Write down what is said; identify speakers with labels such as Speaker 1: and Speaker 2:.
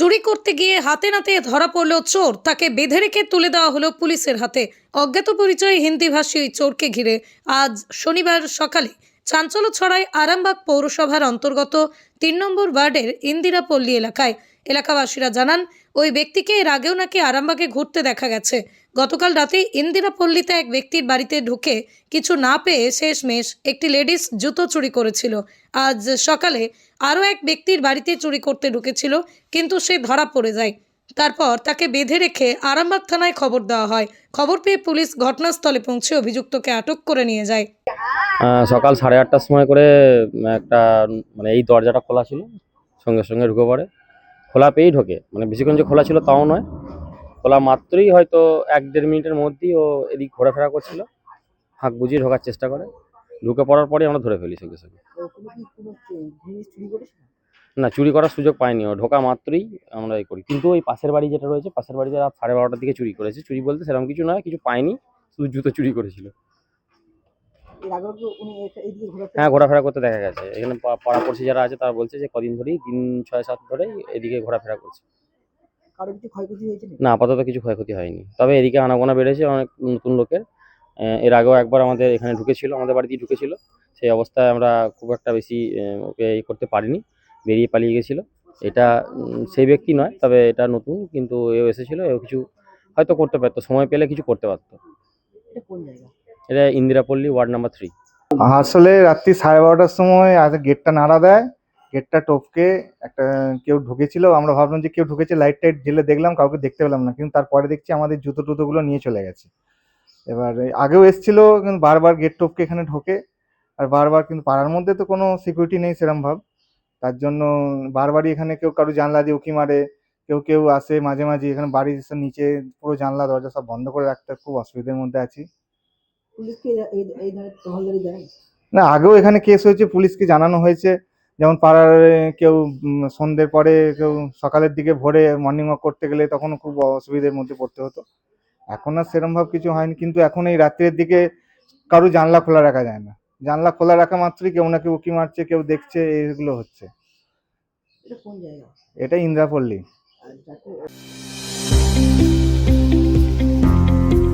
Speaker 1: চুরি করতে গিয়ে হাতে নাতে ধরা পড়ল চোর। তাকে বেঁধে রেখে তুলে দেওয়া হলো পুলিশের হাতে। অজ্ঞাত পরিচয় হিন্দিভাষী চোরকে ঘিরে আজ শনিবার সকালে চাঞ্চল্য ছড়ায় আরামবাগ পৌরসভার অন্তর্গত তিন নম্বর ওয়ার্ডের ইন্দিরাপল্লী এলাকায়। এলাকাবাসীরা জানান, ওই ব্যক্তিকে এর আগেও নাকি আরামবাগে ঘুরতে দেখা গেছে। গতকাল রাতে ইন্দিরাপল্লীতে এক ব্যক্তির বাড়িতে ঢুকে কিছু না পেয়ে শেষমেশ একটি লেডিস জুতো চুরি করেছিল। আজ সকালে আরও এক ব্যক্তির বাড়িতে চুরি করতে ঢুকেছিল, কিন্তু সে ধরা পড়ে যায়। তারপর তাকে বেঁধে রেখে আরামবাগ থানায় খবর দেওয়া হয়। খবর পেয়ে পুলিশ ঘটনাস্থলে পৌঁছে অভিযুক্তকে আটক করে নিয়ে যায়।
Speaker 2: সকাল সাড়ে আটটার সময় করে একটা মানে এই দরজাটা খোলা ছিল, সঙ্গে সঙ্গে ঢুকে পড়ে। খোলা পেয়েই ঢোকে মানে বেশিক্ষণ যে খোলা ছিল তাও নয়। খোলা মাত্রই হয়তো এক দেড় মিনিটের মধ্যেই ও এদিক ঘোরাফেরা করছিল, হাঁক বুঝিয়ে ঢোকার চেষ্টা করে। ঢুকে পড়ার পরেই আমরা ধরে ফেলি সঙ্গে সঙ্গে। না, চুরি করার সুযোগ পাইনি ও, ঢোকা মাত্রই আমরা এই করি। কিন্তু ওই পাশের বাড়ি যেটা রয়েছে, পাশের বাড়িতে রাত সাড়ে বারোটার দিকে চুরি করেছে। চুরি বলতে সেরকম কিছু নয়, কিছু পাইনি, শুধু জুতো চুরি করেছিল।
Speaker 3: এর আগেও কি উনি এইদিকে ঘোরাফেরা
Speaker 2: হ্যাঁ ঘোরাফেরা করতে দেখা গেছে। এখানে পাড়াপড়শি যারা আছে তারা বলছে যে কদিন ধরেই তিন ছয় সাত ধরেই এদিকে ঘোরাফেরা করছে।
Speaker 3: কারও কিছু ক্ষয়ক্ষতি হয়েছে
Speaker 2: না আপাতত কিছু ক্ষয়ক্ষতি হয়নি। তবে এদিকে আনাগোনা বেড়েছে অনেক নতুন লোকের। এর আগেও একবার আমাদের এখানে ঢুকেছিল আমাদের বাড়িতেই ঢুকেছিল। সেই অবস্থায় আমরা খুব একটা বেশি ওকে ই করতে পারিনি বেরিয়ে পালিয়ে গেছিল। এটা সেই ব্যক্তি নয় তবে এটা নতুন কিন্তু এও এসেছিল এও কিছু হয়তো করতে পারতো সময় পেলে কিছু করতে পারতো।
Speaker 3: এটা কোন জায়গা?
Speaker 2: এটা ইন্দিরাপল্লী ওয়ার্ড নাম্বার থ্রি
Speaker 4: আসলে রাত্রি সাড়ে বারোটার সময় আজ গেটটা নাড়া দেয়, গেটটা টপকে একটা কেউ ঢুকেছিল, আমরা ভাবলাম যে কেউ ঢুকেছে লাইট টাইট জেলে দেখলাম, কাউকে দেখতে পেলাম না, কিন্তু তারপরে দেখছি আমাদের জুতো টুতোগুলো নিয়ে চলে গেছে। এবার আগেও এসছিল, কিন্তু বারবার গেট টপকে এখানে ঢোকে, আর বারবার কিন্তু পাড়ার মধ্যে তো কোনো সিকিউরিটি নেই সেরম ভাব। তার জন্য বারবারই এখানে কেউ কারও জানলা দিয়ে উকি মারে, কেউ কেউ আসে মাঝে মাঝে, এখানে বাড়ির নিচে পুরো জানলা, দরজা সব বন্ধ করে রাখতে, খুব অসুবিধার মধ্যে আছি। না আগেও এখানে কেস হয়েছে পুলিশকে জানানো হয়েছে। যেমন পাড়ার কেউ সন্ধ্যের পরে কেউ সকালের দিকে ভোরে মর্নিং ওয়াক করতে গেলে তখন খুব অসুবিধার মধ্যে পড়তে হতো। এখন আর সেরম ভাব কিছু হয়নি কিন্তু এখন এই রাত্রের দিকে কারও জানলা খোলা রাখা যায় না। জানলা খোলা রাখা মাত্রই কেউ না কেউ উকি মারছে কেউ দেখছে এইগুলো হচ্ছে।
Speaker 3: এটা
Speaker 4: ইন্দ্রাপল্লী।
Speaker 3: যাকে